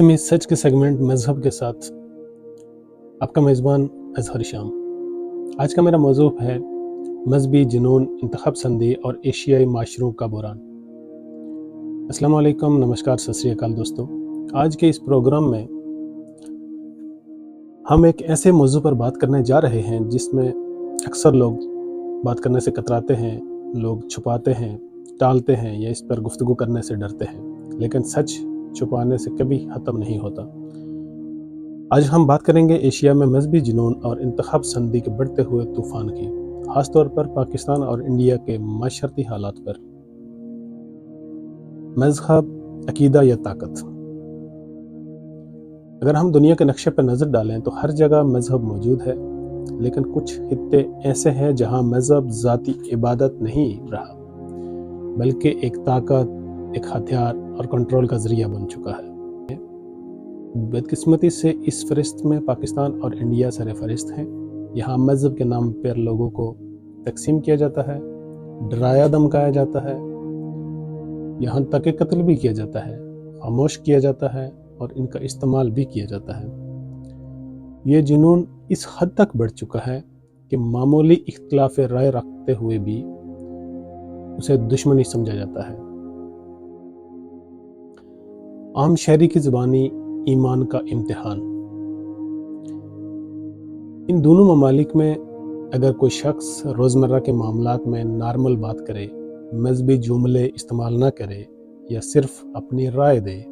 میں سچ کے سیگمنٹ مذہب کے ساتھ۔ آپ کا میزبان اظہر شام۔ آج کا میرا موضوع ہے مذہبی جنون انتخاب سندھی اور ایشیائی معاشروں کا بحران۔ السلام علیکم، نمسکار ست سری اکال دوستو۔ آج کے اس پروگرام میں ہم ایک ایسے موضوع پر بات کرنے جا رہے ہیں جس میں اکثر لوگ بات کرنے سے کتراتے ہیں، لوگ چھپاتے ہیں، ٹالتے ہیں یا اس پر گفتگو کرنے سے ڈرتے ہیں۔ لیکن سچ چھپانے سے کبھی ختم نہیں ہوتا۔ آج ہم بات کریں گے ایشیا میں مذہبی جنون اور انتخاب سندھی کے بڑھتے ہوئے طوفان کی، خاص طور پر پاکستان اور انڈیا کے معاشرتی حالات پر۔ مذہب، عقیدہ یا طاقت؟ اگر ہم دنیا کے نقشے پر نظر ڈالیں تو ہر جگہ مذہب موجود ہے، لیکن کچھ خطے ایسے ہیں جہاں مذہب ذاتی عبادت نہیں رہا، بلکہ ایک طاقت ایک ہتھیار اور کنٹرول کا ذریعہ بن چکا ہے۔ بدقسمتی سے اس فہرست میں پاکستان اور انڈیا سر فہرست ہیں۔ یہاں مذہب کے نام پر لوگوں کو تقسیم کیا جاتا ہے، ڈرایا دمکایا جاتا ہے۔ یہاں تک قتل بھی کیا جاتا ہے، خاموش کیا جاتا ہے اور ان کا استعمال بھی کیا جاتا ہے۔ یہ جنون اس حد تک بڑھ چکا ہے کہ معمولی اختلاف رائے رکھتے ہوئے بھی اسے دشمنی سمجھا جاتا ہے۔ عام شہری کی زبانی ایمان کا امتحان۔ ان دونوں ممالک میں اگر کوئی شخص روزمرہ کے معاملات میں نارمل بات کرے، مذہبی جملے استعمال نہ کرے یا صرف اپنی رائے دے،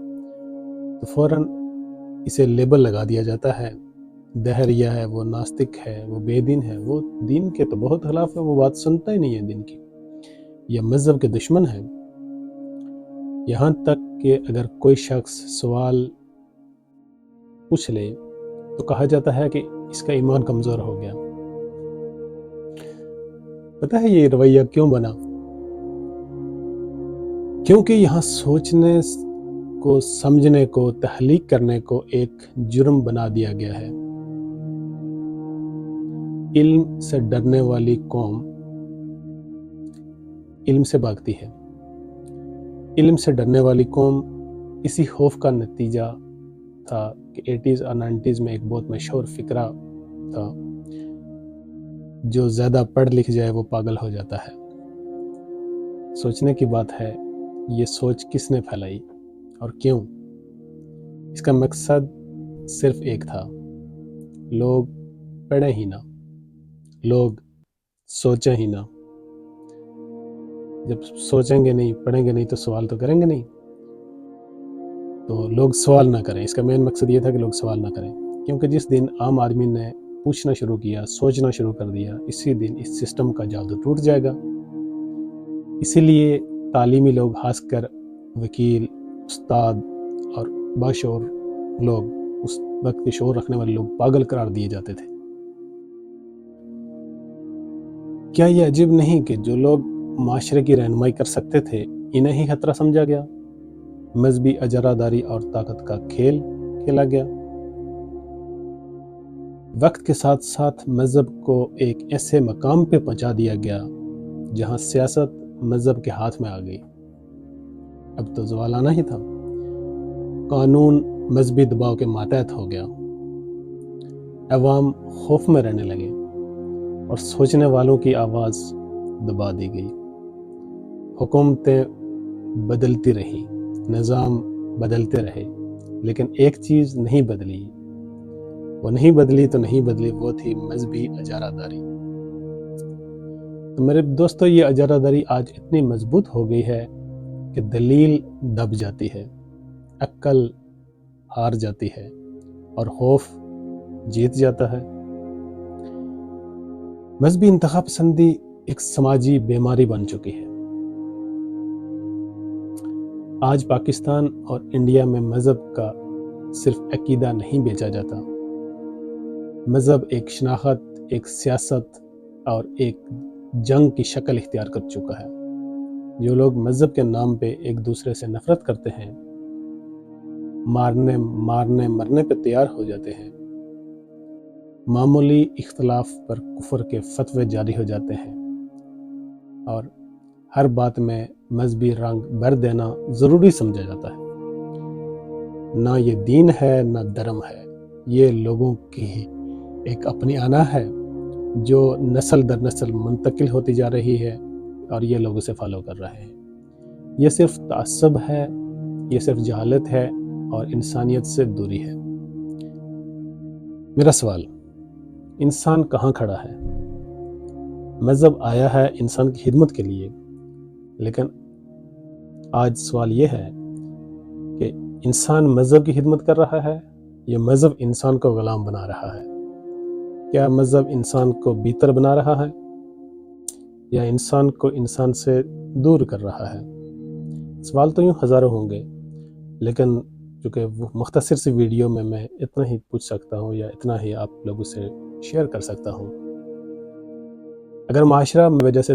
تو فوراً اسے لیبل لگا دیا جاتا ہے۔ دہریا ہے، وہ ناستک ہے، وہ بے دین ہے، وہ دین کے تو بہت خلاف ہے، وہ بات سنتا ہی نہیں ہے دین کی۔ یا مذہب کے دشمن ہے یہاں تک کہ اگر کوئی شخص سوال پوچھ لے، تو کہا جاتا ہے کہ اس کا ایمان کمزور ہو گیا۔ پتہ ہے یہ رویہ کیوں بنا؟ کیونکہ یہاں سوچنے کو، سمجھنے کو تحلیق کرنے کو ایک جرم بنا دیا گیا ہے۔ علم سے ڈرنے والی قوم علم سے بھاگتی ہے۔ علم سے ڈرنے والی قوم اسی خوف کا نتیجہ تھا کہ ایٹیز اور نائنٹیز میں ایک بہت مشہور فکرہ تھا۔ جو زیادہ پڑھ لکھ جائے وہ پاگل ہو جاتا ہے۔ سوچنے کی بات ہے، یہ سوچ کس نے پھیلائی اور کیوں؟ اس کا مقصد صرف ایک تھا۔ لوگ پڑھیں ہی نہ۔ لوگ سوچیں ہی نہ۔ جب سوچیں گے نہیں، پڑھیں گے نہیں تو سوال تو کریں گے نہیں۔ تو لوگ سوال نہ کریں۔ اس کا مین مقصد یہ تھا کہ لوگ سوال نہ کریں۔ کیونکہ جس دن عام آدمی نے پوچھنا شروع کیا، سوچنا شروع کر دیا، اسی دن اس سسٹم کا جادو ٹوٹ جائے گا۔ اسی لیے تعلیمی لوگ، خاص کر وکیل، استاد اور باشور لوگ، اس وقت کے شور رکھنے والے لوگ پاگل قرار دیے جاتے تھے۔ کیا یہ عجیب نہیں کہ جو لوگ معاشرے کی رہنمائی کر سکتے تھے، انہیں ہی خطرہ سمجھا گیا۔ مذہبی اجرا داری اور طاقت کا کھیل کھیلا گیا۔ وقت کے ساتھ ساتھ مذہب کو ایک ایسے مقام پہ پہنچا دیا گیا جہاں سیاست مذہب کے ہاتھ میں آ گئی۔ اب تو زوالانہ ہی تھا۔ قانون مذہبی دباؤ کے ماتحت ہو گیا۔ عوام خوف میں رہنے لگے اور سوچنے والوں کی آواز دبا دی گئی۔ حکومتیں بدلتی رہیں، نظام بدلتے رہے، لیکن ایک چیز نہیں بدلی۔ وہ نہیں بدلی تو نہیں بدلی، وہ تھی مذہبی اجارہ داری تو میرے دوستو، یہ اجارہ داری آج اتنی مضبوط ہو گئی ہے کہ دلیل دب جاتی ہے، عقل ہار جاتی ہے اور خوف جیت جاتا ہے۔ مذہبی انتخاب پسندی ایک سماجی بیماری بن چکی ہے۔ آج پاکستان اور انڈیا میں مذہب کا صرف عقیدہ نہیں بیچا جاتا۔ مذہب ایک شناخت، ایک سیاست اور ایک جنگ کی شکل اختیار کر چکا ہے۔ جو لوگ مذہب کے نام پہ ایک دوسرے سے نفرت کرتے ہیں، مارنے مارنے، مرنے پہ تیار ہو جاتے ہیں۔ معمولی اختلاف پر کفر کے فتوے جاری ہو جاتے ہیں اور ہر بات میں مذہبی رنگ بھر دینا ضروری سمجھا جاتا ہے۔ نہ یہ دین ہے، نہ دھرم ہے۔ یہ لوگوں کی ایک اپنی آنا ہے، جو نسل در نسل منتقل ہوتی جا رہی ہے اور یہ لوگ اسے فالو کر رہے ہیں۔ یہ صرف تعصب ہے، یہ صرف جہالت ہے اور انسانیت سے دوری ہے۔ میرا سوال، انسان کہاں کھڑا ہے؟ مذہب آیا ہے انسان کی خدمت کے لیے۔ لیکن آج سوال یہ ہے کہ انسان مذہب کی خدمت کر رہا ہے یا مذہب انسان کو غلام بنا رہا ہے؟ کیا مذہب انسان کو بیتر بنا رہا ہے یا انسان کو انسان سے دور کر رہا ہے؟ سوال تو یوں ہزاروں ہوں گے، لیکن چونکہ وہ مختصر سی ویڈیو میں میں اتنا ہی پوچھ سکتا ہوں یا اتنا ہی آپ لوگوں سے شیئر کر سکتا ہوں۔ اگر معاشرہ میں وجہ سے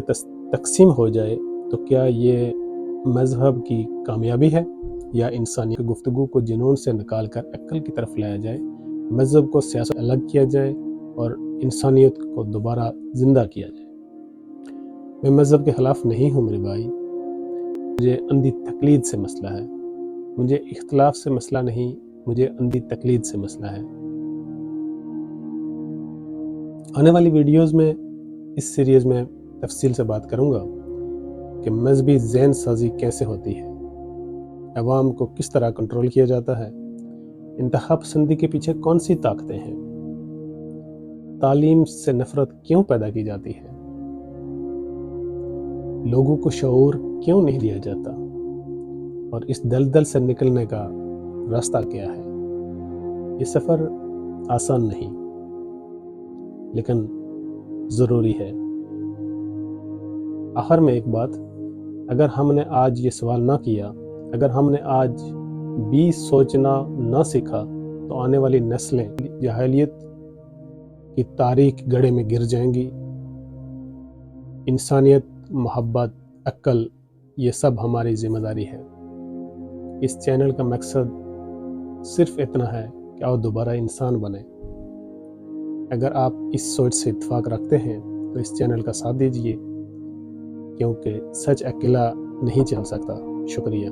تقسیم ہو جائے تو کیا یہ مذہب کی کامیابی ہے یا انسانی گفتگو کو جنون سے نکال کر عقل کی طرف لایا جائے؟ مذہب کو سیاست الگ کیا جائے اور انسانیت کو دوبارہ زندہ کیا جائے؟ میں مذہب کے خلاف نہیں ہوں میرے بھائی۔ مجھے اندھی تقلید سے مسئلہ ہے۔ مجھے اختلاف سے مسئلہ نہیں، مجھے اندھی تقلید سے مسئلہ ہے۔ آنے والی ویڈیوز میں اس سیریز میں تفصیل سے بات کروں گا۔ کہ مذہبی ذہن سازی کیسے ہوتی ہے؟ عوام کو کس طرح کنٹرول کیا جاتا ہے؟ انتخاب پسندی کے پیچھے کون سی طاقتیں ہیں؟ تعلیم سے نفرت کیوں پیدا کی جاتی ہے؟ لوگوں کو شعور کیوں نہیں دیا جاتا؟ اور اس دلدل سے نکلنے کا راستہ کیا ہے؟ یہ سفر آسان نہیں، لیکن ضروری ہے۔ آخر میں ایک بات اگر ہم نے آج یہ سوال نہ کیا، اگر ہم نے آج بھی سوچنا نہ سیکھا، تو آنے والی نسلیں جہلیت کی تاریخ گڑے میں گر جائیں گی۔ انسانیت، محبت، عقل، یہ سب ہماری ذمہ داری ہے۔ اس چینل کا مقصد صرف اتنا ہے کہ آپ دوبارہ انسان بنیں اگر آپ اس سوچ سے اتفاق رکھتے ہیں، تو اس چینل کا ساتھ دیجیے۔ کیونکہ سچ اکیلا نہیں چل سکتا شکریہ